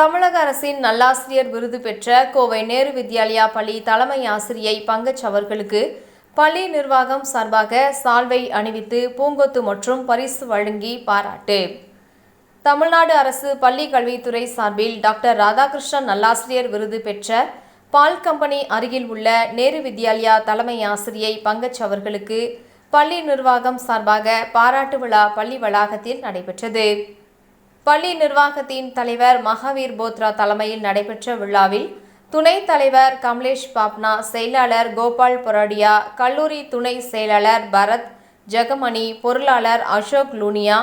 தமிழக அரசின் நல்லாசிரியர் விருது பெற்ற கோவை நேரு வித்யாலயா பள்ளி தலைமை ஆசிரியை பங்கஜ் அவர்களுக்கு பள்ளி நிர்வாகம் சார்பாக சால்வை அணிவித்து பூங்கொத்து மற்றும் பரிசு வழங்கி பாராட்டு. தமிழ்நாடு அரசு பள்ளி கல்வித்துறை சார்பில் டாக்டர் ராதாகிருஷ்ணன் நல்லாசிரியர் விருது பெற்ற பால் கம்பெனி அருகில் உள்ள நேரு வித்யாலயா தலைமை ஆசிரியை பங்கஜ் அவர்களுக்கு பள்ளி நிர்வாகம் சார்பாக பாராட்டு விழா பள்ளி வளாகத்தில் நடைபெற்றது. பள்ளி நிர்வாகத்தின் தலைவர் மகாவீர் போத்ரா தலைமையில் நடைபெற்ற விழாவில் துணைத் தலைவர் கமலேஷ் பாப்னா செயலாளர் கோபால் பொராடியா கல்லூரி துணை செயலாளர் பரத் ஜெகமணி பொருளாளர் அசோக் லூனியா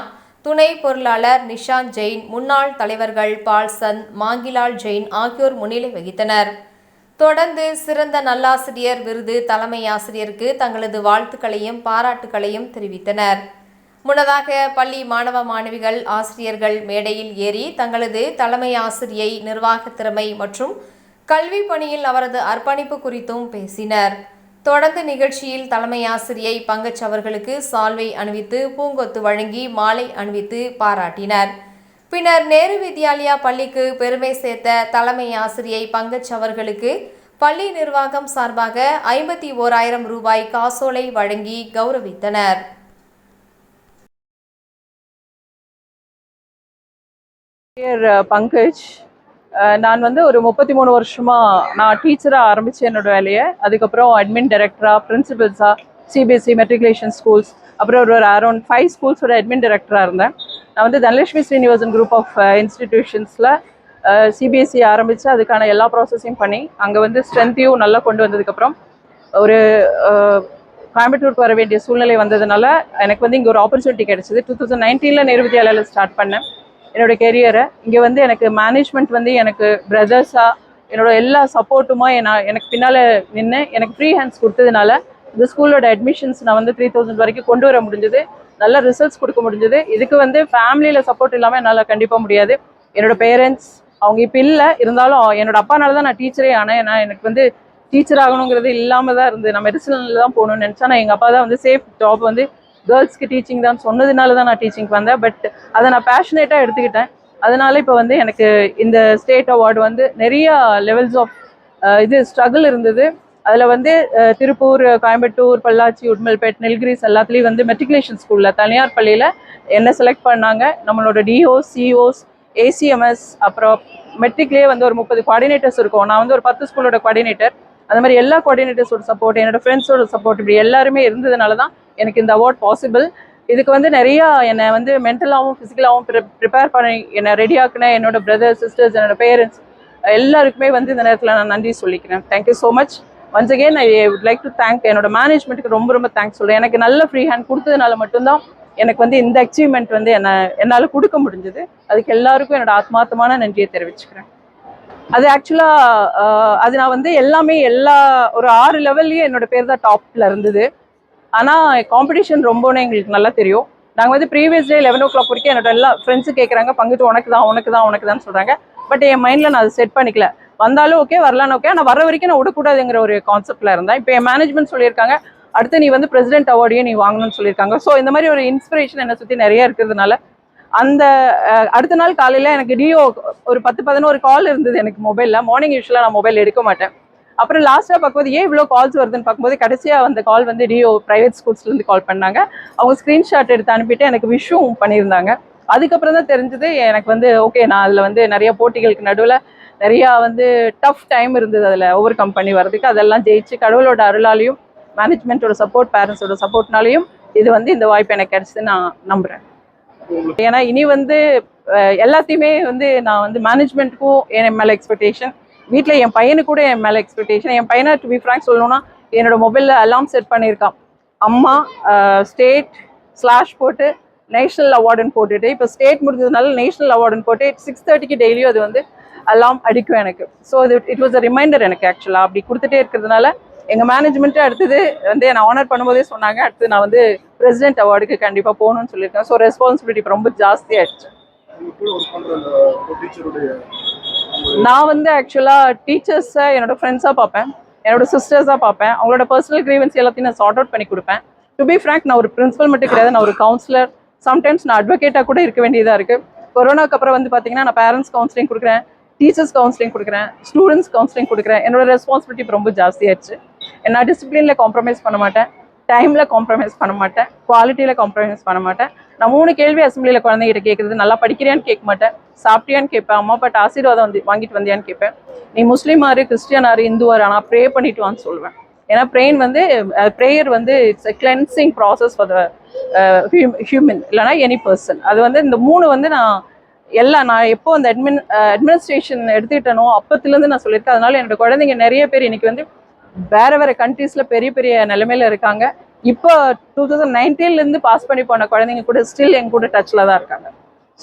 துணை பொருளாளர் நிஷாந்த் ஜெயின் முன்னாள் தலைவர்கள் பால்சந்த் மாங்கிலால் ஜெயின் ஆகியோர் முன்னிலை வகித்தனர். தொடர்ந்து சிறந்த நல்லாசிரியர் விருது தலைமை ஆசிரியருக்கு தங்களது வாழ்த்துக்களையும் பாராட்டுக்களையும் தெரிவித்தனர். முன்னதாக பள்ளி மாணவ மாணவிகள் ஆசிரியர்கள் மேடையில் ஏறி தங்களது தலைமை ஆசிரியை நிர்வாக திறமை மற்றும் கல்வி பணியில் அவரது அர்ப்பணிப்பு குறித்தும் பேசினர். தொடர்ந்து நிகழ்ச்சியில் தலைமை ஆசிரியை பங்கஜ் அவர்களுக்கு சால்வை அணிவித்து பூங்கொத்து வழங்கி மாலை அணிவித்து பாராட்டினர். பின்னர் நேரு வித்யாலயா பள்ளிக்கு பெருமை சேர்த்த தலைமை ஆசிரியை பங்கஜ் அவர்களுக்கு பள்ளி நிர்வாகம் சார்பாக ஐம்பத்தி ஓராயிரம் ரூபாய் காசோலை வழங்கி கௌரவித்தனர். பேர் பங்கஜ் uh, uh, நான் வந்து ஒரு முப்பத்தி மூணு வருஷமாக நான் டீச்சராக ஆரம்பித்தேன் என்னோட வேலையை. அதுக்கப்புறம் அட்மின் டைரக்டராக பிரின்சிபல்ஸாக சிபிஎஸ்சி மெட்ரிகுலேஷன் ஸ்கூல்ஸ் அப்புறம் ஒரு அரௌண்ட் ஃபைவ் ஸ்கூல்ஸோட அட்மின் டைரக்டராக இருந்தேன். நான் வந்து தனலட்சுமி ஸ்ரீனிவாசன் குரூப் ஆஃப் இன்ஸ்டிடியூஷன்ஸில் சிபிஎஸ்சி ஆரம்பித்து அதுக்கான எல்லா ப்ராசஸையும் பண்ணி அங்கே வந்து ஸ்ட்ரென்த்தையும் நல்லா கொண்டு வந்ததுக்கப்புறம் ஒரு uh, கோயம்புத்தூருக்கு வர வேண்டிய சூழ்நிலை வந்ததுனால எனக்கு வந்து இங்கே ஒரு ஆப்பர்ச்சுனிட்டி கிடைச்சிது. டூ தௌசண்ட் நைன்டீனில் நேரு வித்யாலயில் ஸ்டார்ட் பண்ணேன். என்னோட கெரியரை இங்கே வந்து எனக்கு மேனேஜ்மெண்ட் வந்து எனக்கு பிரதர்ஸாக என்னோட எல்லா சப்போர்ட்டுமா நான் எனக்கு பின்னால் நின்று எனக்கு ஃப்ரீ ஹேண்ட்ஸ் கொடுத்ததுனால இந்த ஸ்கூலோட அட்மிஷன்ஸ் நான் வந்து த்ரீ தௌசண்ட் வரைக்கும் கொண்டு வர முடிஞ்சது. நல்ல ரிசல்ட்ஸ் கொடுக்க முடிஞ்சது. இதுக்கு வந்து ஃபேமிலியில் சப்போர்ட் இல்லாமல் என்னால் கண்டிப்பாக முடியாது. என்னோட பேரண்ட்ஸ் அவங்க இப்போ இல்லை இருந்தாலும் என்னோட அப்பானால தான் நான் டீச்சரே ஆனேன். ஏன்னா எனக்கு வந்து டீச்சர் ஆகணுங்கிறது இல்லாமல் தான் இருந்து நான் மெடிசனில் தான் போகணும்னு நினச்சா நான் எங்கள் அப்பா தான் வந்து சேஃப் ஜாப் வந்து கேர்ள்ஸ்க்கு டீச்சிங் தான் சொன்னதுனால தான் நான் டீச்சிங் வந்தேன். பட் அதை நான் பேஷனேட்டாக எடுத்துக்கிட்டேன். அதனால இப்போ வந்து எனக்கு இந்த ஸ்டேட் அவார்டு வந்து நிறைய லெவல்ஸ் ஆஃப் இது ஸ்ட்ரகிள் இருந்தது. அதில் வந்து திருப்பூர் கோயம்புத்தூர் பல்லாச்சி உட்மல்பேட் நெல்கிரிஸ் எல்லாத்துலேயும் வந்து மெட்ரிகுலேஷன் ஸ்கூலில் தனியார் பள்ளியில் என்ன செலக்ட் பண்ணாங்க. நம்மளோட டிஓஸ் சிஓஸ் ஏசிஎம்எஸ் அப்புறம் மெட்ரிக்லேயே வந்து ஒரு முப்பது கோஆர்டினேட்டர்ஸ் இருக்கும். நான் வந்து ஒரு பத்து ஸ்கூலோட கோஆர்டினேட்டர் அந்த மாதிரி எல்லா கோஆர்டினேட்டர்ஸோட சப்போர்ட் என்னோட ஃப்ரெண்ட்ஸோட சப்போர்ட் இப்படி எல்லாருமே இருந்ததுனால தான் எனக்கு இந்த அவார்ட் பாசிபிள் இதுக்கு வந்து நிறையா என்னை வந்து மென்டலாகவும் ஃபிசிக்கலாகவும் ப்ரிப்பேர் பண்ணி என்னை ரெடி ஆக்குன என்னோட பிரதர்ஸ் சிஸ்டர்ஸ் என்னோட பேரண்ட்ஸ் எல்லாருக்குமே வந்து இந்த நேரத்தில் நான் நன்றி சொல்லிக்கிறேன். Thank you so much once again I would like to thank என்னோட மேனேஜ்மெண்ட்டுக்கு ரொம்ப ரொம்ப தேங்க்ஸ் சொல்கிறேன் எனக்கு நல்ல ஃப்ரீ ஹேண்ட் கொடுத்ததுனால மட்டும்தான் எனக்கு வந்து இந்த அச்சீவ்மெண்ட் வந்து என்ன என்னால் கொடுக்க முடிஞ்சது. அதுக்கு எல்லாருக்கும் என்னோட ஆத்மார்த்தமான நன்றியை தெரிவிச்சுக்கிறேன். அது ஆக்சுவலாக அது நான் வந்து எல்லாமே எல்லா ஒரு ஆறு லெவல்லையும் என்னோட பேர் தான் டாப்பில் இருந்தது. ஆனால் காம்படிஷன் ரொம்பனே எங்களுக்கு நல்லா தெரியும். நாங்கள் வந்து previous day eleven o'clock வரைக்கும் என்னோட எல்லா ஃப்ரெண்ட்ஸு கேட்குறாங்க பங்குட்டு உனக்கு தான் உனக்கு தான் உனக்கு தான் சொல்கிறாங்க பட் என் மைண்டில் நான் அதை செட் பண்ணிக்கல. வந்தாலும் ஓகே வரலான்னு ஓகே ஆனால் வர வரைக்கும் நான் விடக்கூடாதுங்கிற ஒரு கான்செப்டில் இருந்தேன். இப்போ என் மேனேஜ்மெண்ட் சொல்லியிருக்காங்க அடுத்து நீ வந்து பிரசிடென்ட் அவார்டையும் நீ வாங்கணும்னு சொல்லியிருக்காங்க. ஸோ இந்த மாதிரி ஒரு இன்ஸ்பிரேஷன் என்னை சுற்றி நிறைய இருக்கிறதுனால அந்த அடுத்த நாள் காலையில் எனக்கு டிஓ ஒரு பத்து பதினோரு கால் இருந்தது எனக்கு மொபைலில் மார்னிங் யூஸ்வலாக நான் மொபைல் எடுக்க மாட்டேன். அப்புறம் லாஸ்ட்டாக பார்க்கும்போது ஏன் இவ்வளோ கால்ஸ் வருதுன்னு? பார்க்கும்போது கடைசியாக அந்த கால் வந்து டிஓ ப்ரைவேட் ஸ்கூல்ஸ்லேருந்து கால் பண்ணாங்க. அவங்க ஸ்க்ரீன்ஷாட் எடுத்து அனுப்பிட்டு எனக்கு விஷும் பண்ணியிருந்தாங்க. அதுக்கப்புறம் தான் தெரிஞ்சது எனக்கு வந்து ஓகே நான் அதில் வந்து நிறைய போட்டிகளுக்கு நடுவில் நிறையா வந்து டஃப் டைம் இருந்தது அதில். ஓவர் கம் பண்ணி வர்றதுக்கு அதெல்லாம் ஜெயிச்சு கடவுளோட அருளாலையும் மேனேஜ்மெண்ட்டோட சப்போர்ட் பேரண்ட்ஸோட சப்போர்ட்னாலையும் இது வந்து இந்த வாய்ப்பு எனக்கு கிடைச்சதுன்னு நான் நம்புகிறேன் ஏன்னா இனி வந்து எல்லாத்தையுமே வந்து நான் வந்து மேனேஜ்மெண்ட்டுக்கும் என் மேலே எக்ஸ்பெக்டேஷன் வீட்டில் என் பையனுக்கு கூட என் மேலே எக்ஸ்பெக்டேஷன் என் பையனை டு பி ஃப்ராங்க் சொல்லணும்னா என்னோட மொபைலில் அலாம் செட் பண்ணியிருக்கான். அம்மா ஸ்டேட் ஸ்லாஷ் போட்டு நேஷ்னல் அவார்டுன்னு போட்டுட்டு இப்போ ஸ்டேட் முடிஞ்சதுனால நேஷ்னல் அவார்டுன்னு போட்டு சிக்ஸ் தேர்ட்டிக்கு டெய்லியும் அது வந்து அலாம் அடிக்கும் எனக்கு. ஸோ இது இட் வாஸ் அ ரிமைண்டர் எனக்கு ஆக்சுவலாக அப்படி கொடுத்துட்டே இருக்கிறதுனால எங்கள் மேனேஜ்மெண்ட்டு அடுத்தது வந்து என்னை ஆனர் பண்ணும்போதே சொன்னாங்க. அடுத்து நான் வந்து பிரசிடென்ட் அவார்டுக்கு கண்டிப்பாக போகணும்னு சொல்லியிருக்கேன் ஸோ ரெஸ்பான்சிபிலிட்டி ரொம்ப ஜாஸ்தி ஆயிடுச்சு. உங்க கூட ஒர்க் பண்ற அந்த டீச்சருடைய நான் வந்து ஆக்சுவலாக டீச்சர்ஸை என்னோட ஃப்ரெண்ட்ஸாக பார்ப்பேன். என்னோட சிஸ்டர்ஸாக பார்ப்பேன். அவங்களோட பர்சனல் கிரீவன்ஸ் எல்லாத்தையும் நான் சார்ட் அவுட் பண்ணி கொடுப்பேன். டு பி ஃப்ராங்க் நான் ஒரு பிரின்சிபல் மட்டும் கிடையாது. நான் ஒரு கவுன்சிலர் சம்டைம்ஸ் நான் அட்வொகேட்டாக கூட இருக்க வேண்டியதாக இருக்குது கொரோனாக்கு அப்புறம் வந்து பார்த்தீங்கன்னா நான் பேரண்ட்ஸ் கவுன்சிலிங் கொடுக்குறேன். டீச்சர்ஸ் கவுன்சிலிங் கொடுக்குறேன். ஸ்டூடெண்ட்ஸ் கவுன்சிலிங் கொடுக்குறேன். என்னோட ரெஸ்பான்சிபிலிட்டி ரொம்ப ஜாஸ்தியாயிடுச்சு நான் டிசிப்ளினில் காம்ப்ரமைஸ் பண்ண மாட்டேன். டைமில் காம்ப்ரமைஸ் பண்ண மாட்டேன். குவாலிட்டியில் காம்ப்ரமைஸ் பண்ண மாட்டேன். நான் மூணு கேள்வி அசம்பிளியில் குழந்தைகிட்ட கேட்குறது நல்லா படிக்கிறியான்னு கேட்க மாட்டேன். சாப்பிட்டியான்னு கேட்பேன். அம்மா அப்பாட்ட ஆசீர்வாதம் வந்து வாங்கிட்டு வந்தியான்னு கேட்பேன். நீ முஸ்லீமாரு கிறிஸ்டியனாரு இந்துவாரு ஆனால் ப்ரே பண்ணிட்டு வான்னு சொல்லுவேன். ஏன்னா ப்ரெயின் வந்து ப்ரேயர் வந்து it's a cleansing process for the human இல்லைனா எனி பர்சன் அது வந்து இந்த மூணு வந்து நான் எல்லாம் நான் எப்போ அந்த அட்மின் அட்மினிஸ்ட்ரேஷன் எடுத்துக்கிட்டனோ அப்பத்துலேருந்து நான் சொல்லியிருக்கேன். அதனால என்னோட குழந்தைங்க நிறைய பேர் இன்னைக்கு வந்து வேற வேற கண்ட்ரீஸ்ல பெரிய பெரிய நிலைமையில இருக்காங்க. இப்போ டூ தௌசண்ட் நைன்டீன்லேருந்து பாஸ் பண்ணி போன குழந்தைங்க கூட ஸ்டில் எங்க கூட டச்சில் தான் இருக்காங்க.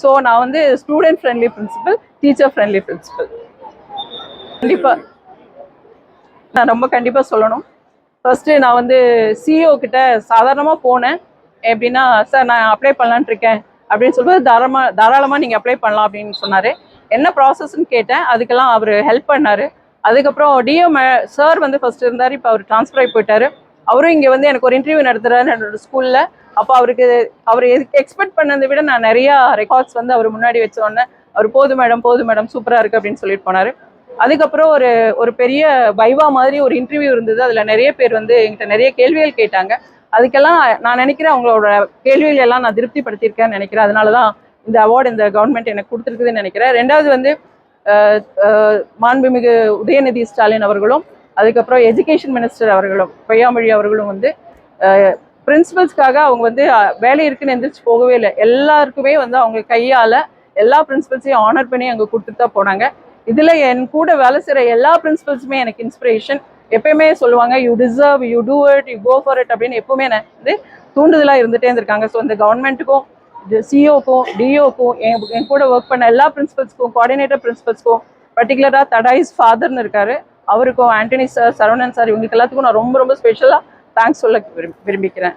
ஸோ நான் வந்து student friendly principal teacher friendly principal கண்டிப்பாக நான் ரொம்ப கண்டிப்பாக சொல்லணும். ஃபர்ஸ்ட் நான் வந்து சிஇஓ கிட்ட சாதாரணமாக போனேன். எப்படின்னா சார் நான் அப்ளை பண்ணலான் இருக்கேன். அப்படின்னு சொல்லும்போது தாராளமாக தாராளமாக நீங்கள் அப்ளை பண்ணலாம் அப்படின்னு சொன்னார். என்ன ப்ராசஸ்ன்னு கேட்டேன். அதுக்கெல்லாம் அவர் ஹெல்ப் பண்ணார். அதுக்கப்புறம் டிஓ மே சார் வந்து ஃபர்ஸ்ட் இருந்தார் இப்போ அவர் ட்ரான்ஸ்ஃபர் ஆகி போயிட்டாரு. அவரும் இங்கே வந்து எனக்கு ஒரு இன்டர்வியூ நடத்துகிறாரு என்னோட ஸ்கூலில் அப்போ அவருக்கு அவர் எதுக்கு எக்ஸ்பெக்ட் பண்ணதை விட நான் நிறையா ரெக்கார்ட்ஸ் வந்து அவர் முன்னாடி வச்ச உடனே அவர் போதும் மேடம் போதும் மேடம் சூப்பராக இருக்குது அப்படின்னு சொல்லிட்டு போனார். அதுக்கப்புறம் ஒரு ஒரு பெரிய வைவா மாதிரி ஒரு இன்டர்வியூ இருந்தது. அதில் நிறைய பேர் வந்து எங்கிட்ட நிறைய கேள்விகள் கேட்டாங்க. அதுக்கெல்லாம் நான் நினைக்கிறேன் அவங்களோட கேள்விகள் எல்லாம் நான் திருப்திப்படுத்தியிருக்கேன்னு நினைக்கிறேன். அதனால தான் இந்த அவார்டு இந்த கவர்மெண்ட் எனக்கு கொடுத்துருக்குதுன்னு நினைக்கிறேன். ரெண்டாவது வந்து மாண்புமிகு உதயநிதி ஸ்டாலின் அவர்களும் அதுக்கப்புறம் எஜுகேஷன் மினிஸ்டர் அவர்களும் பொய்யாமொழி அவர்களும் வந்து பிரின்சிபல்ஸ்க்காக அவங்க வந்து வேலை இருக்குன்னு எந்திரிச்சு போகவே இல்லை. எல்லாருக்குமே வந்து அவங்க கையால் எல்லா பிரின்சிபல்ஸையும் ஆனர் பண்ணி அங்கே கொடுத்துட்டு தான் போனாங்க. இதில் என் கூட வேலை செய்கிற எல்லா பிரின்சிபல்ஸுமே எனக்கு இன்ஸ்பிரேஷன் எப்பயுமே சொல்லுவாங்க you deserve you do it you go for it அப்படின்னு எப்பவுமே எனக்கு வந்து தூண்டுதலாக இருந்துகிட்டே இருந்திருக்காங்க. ஸோ இந்த கவர்மெண்ட்டுக்கும் சிஓக்கும் டிஓக்கும் என் என் கூட ஒர்க் பண்ண எல்லா பிரின்சிபல்ஸ்க்கும் கோஆர்டினேட்டர் பிரின்சிபல்ஸ்க்கும் பர்டிகுலராக தடாயிஸ் ஃபாதர்னு இருக்காரு. அவருக்கும் ஆண்டனி சார் சரவணன் சார் இவங்களுக்கு எல்லாத்துக்கும் நான் ரொம்ப ரொம்ப ஸ்பெஷலாக தேங்க்ஸ் சொல்ல விரும்பி விரும்பிக்கிறேன்.